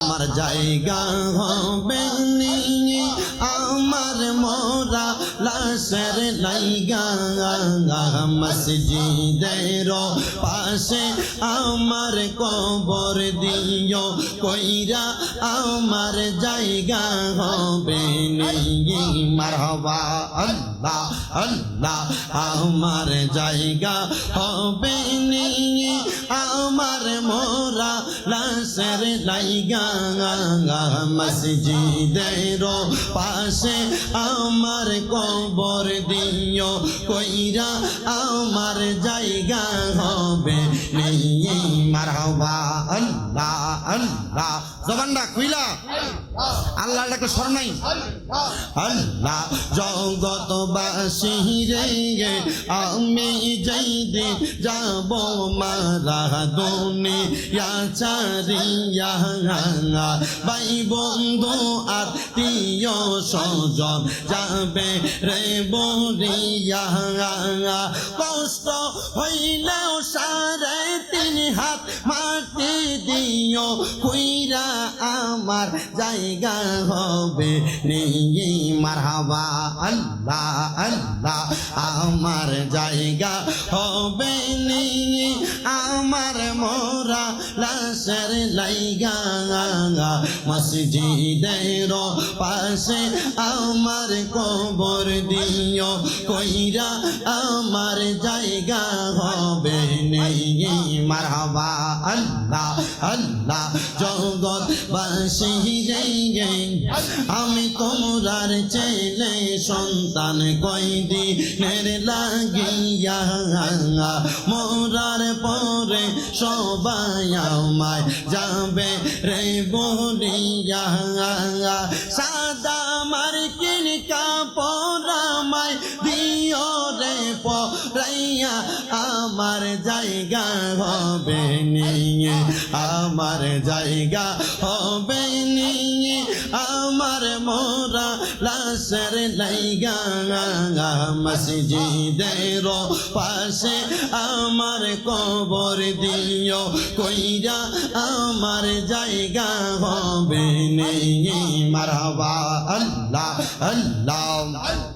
আমার জায়গা হবে নিয়ে আমার মোরা লাশের লাইগা মসজিদের পাশে আমার কবর দিও, কইরা আমার জায়গা হবে নিয়ে মারহবা, আল্লাহ আল্লাহ, আমার জায়গা হবে নিয়ে আমার মোরা লাশের লাইগা মসজিদের পাশে আমার কবর দিও কইরা আমার জায়গা হবে নেই। মারহাবা আল্লাহ আল্লাহ। জবানটা খুইলা। আল্লাহ ডাকে স্মরণ নাই? আল্লাহ জগতবাসী রে, আমি যাই দিন যাব মারা দুনিয়া চারিয়া, ভাই বন্ধু আত্মীয় স্বজন যাবে রে বরিয়া কষ্ট হইলেও সাড়ে তিন হাত মাটি দিও কুইরা আমার জায়গা হবে নিয়ে মারহাবা, আল্লাহ আল্লাহ। আমার জায়গা হবে নিয়ে আমার মোরা লাশের লাইগা। মসজিদের পাশে আমার কবর দিও, কইরা আমার জায়গা হবে। আমি তোমরার ছেলে, সন্তান কয়দিনের লাগিয়া? মোরার পরে সবাই আমায় যাবে রে বলিয়া। সাদা মার কিন কাপড় আমায় দিও রে পরাইয়া আমার জায়গা হবে নিয়ে, আমার জায়গা হবে নিয়ে, আমার মোরা লাশের লাইগা মসজিদের পাশে আমার কবর দিও, কইরা আমার জায়গা হবে নিয়ে। মারহাবা, আল্লাহ আল্লাহ।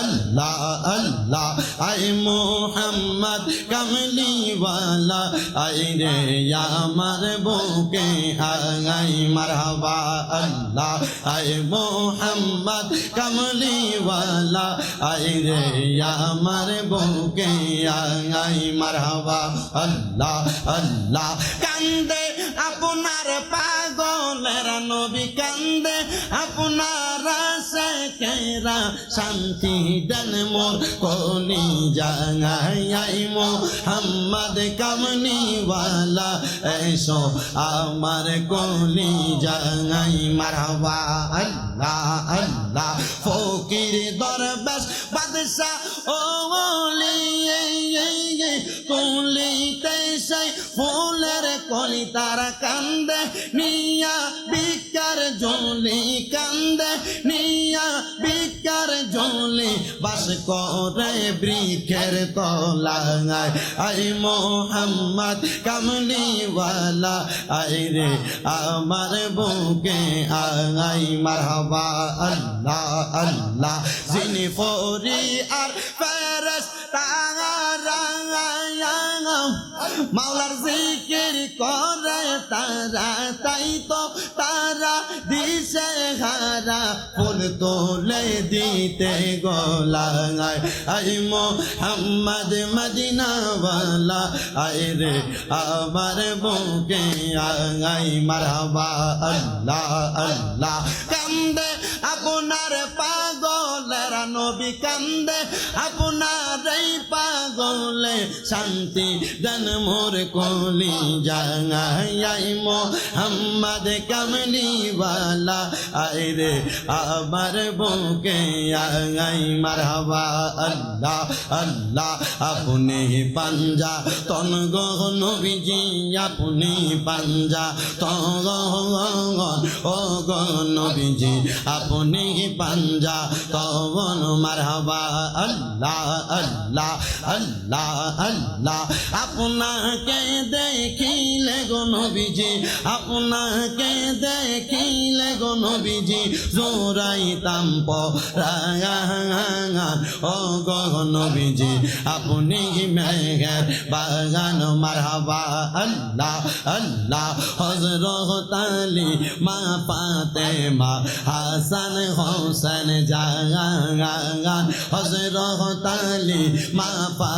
আল্লাহ আল্লাহ আই মোহাম্মদ কমলিওয়ালা আই রে, আমার বুকে আই মারহাবা। আল্লাহ, আই মোহাম্মদ কমলিওয়ালা আই রে, আমার বুকে আই মারহাবা। আল্লাহ আল্লাহ, কান্দে, আপনার পাগলের নবী কান্দে, আপনার কেরা শান্তি দেন মোর কলি জাঙাই মো হাম্মদ কামনিওয়ালা, এসো আমার মারহাবা আল্লাহ আল্লাহ। ফকির দরবেশ, বাদশা ও ফুলের কলি তারা কান্দে বিকার জলি কান্দে, নিয়া বিকার জলি বাস করে বৃক্ষের তলায়। আই মোহাম্মদ কামলিওয়ালা, আই রে আমার বুকে আই মারহাবা আল্লাহ আল্লাহ, যিনি ফরি আর ফেরস তারা মাওলার জিকির করে ফুল তোলে দিতে গোলায়। আই মোহাম্মদ মদিনাওয়ালা, আই রে আমার বুকে আই মারহাবা আল্লাহ আল্লাহ। কান্দে আপনার পাগলের নবী, কান্দে আপনার এই পাগলে শান্তি দেন মোর কলি জাঙাই মোহাম্মদ কামলিওয়ালা। আই রে আমার বুকে আই মারহাবা আল্লাহ আল্লাহ। আপনি পাঞ্জা, তন গো নবীজি, আপনি পাঞ্জা, তন ও গো নবীজি। আপনি পাঞ্জা, তবন মারহাবা আল্লাহ আল্লাহ আল্লাহ। আল্লাহ আল্লাহ। আপনাকে দেখিলে গো নবীজি, আপনাকে দেখিলে গো জোরাইতাম পরাগান ও গো আপনি মেঘের বাগান, মারহাবা। আল্লাহ আল্লাহ হজরত আলী, মা পাতে মা হাসান, হোসেন জাগান হজরত আলী, মা পাতে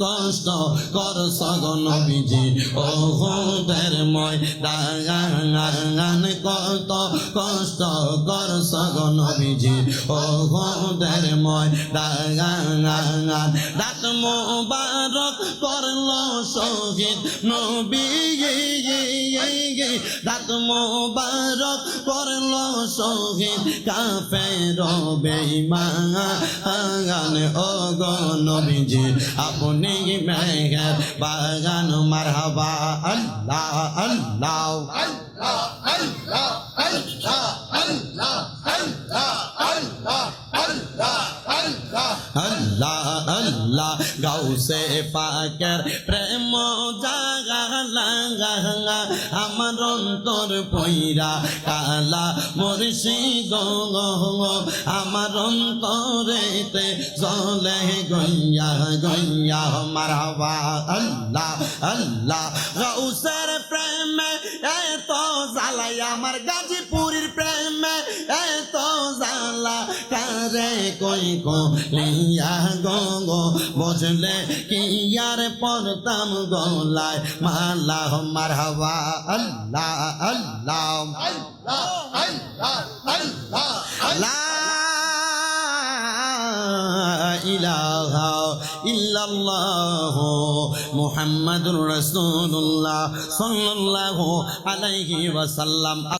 কষ্ট করছ গো নবীজি ও হোদের মই দাগান কত কষ্ট করছ গো নবীজি ও হোদের মই দাগান দাঁত মোবারক করল শহীদ নবী। দাঁত মোবারক করল শহীদ কাফের বেঈমান। ও গো নবীজি, আপনি মেঘের বাগান মারহাবা আল্লাহ আল্লাহ আল্লাহ আল্লাহ। গাউসে পাকের প্রেম জাগা লাগা আমার অন্তর পইরা কালা মুর্শিদ আমার অন্তরেতে জলে গইয়া গইয়া মারহাবা আল্লাহ আল্লাহ, গাউসের প্রেমে এত জ্বালাই আমার গাজীপুরের প্রেমে কারে কই কো লিয়া গো গো, বুঝলে কি আর পড়তাম গলায়? মালা, মারহাবা, আল্লাহ আল্লাহ আল্লাহ আল্লাহ লা ইলাহা ইল্লাল্লাহ মুহাম্মাদুর রাসূলুল্লাহ সাল্লাল্লাহু আলাইহি ওয়াসাল্লাম।